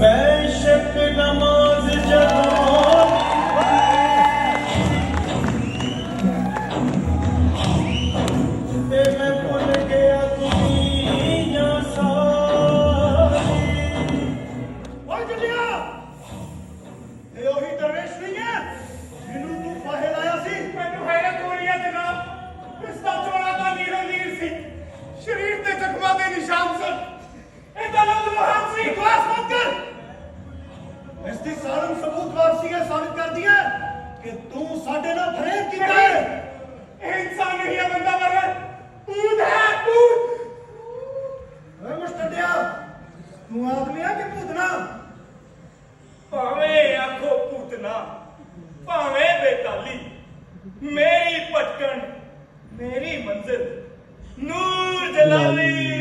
ਮੈਂ ਸ਼ਕ ਨਮਾਜ਼ ਜਦੋਂ ਤੇ ਮੈਂ ਭੁੱਲ ਗਿਆ ਤੁਸੀਂ ਨਾ ਸਾਰੀ ਓਏ ਜੱਲਿਆ ਤੂੰ ਆਦਮੀ ਆ ਕਿ ਭੂਤਨਾ? ਭਾਵੇਂ ਆਖੋ ਭੂਤਨਾ, ਭਾਵੇਂ ਬੇਤਾਲੀ। ਮੇਰੀ ਪਟਕਣ ਮੇਰੀ ਮੰਜ਼ਿਲ। ਨੂਰ ਜਲਾਲੀ।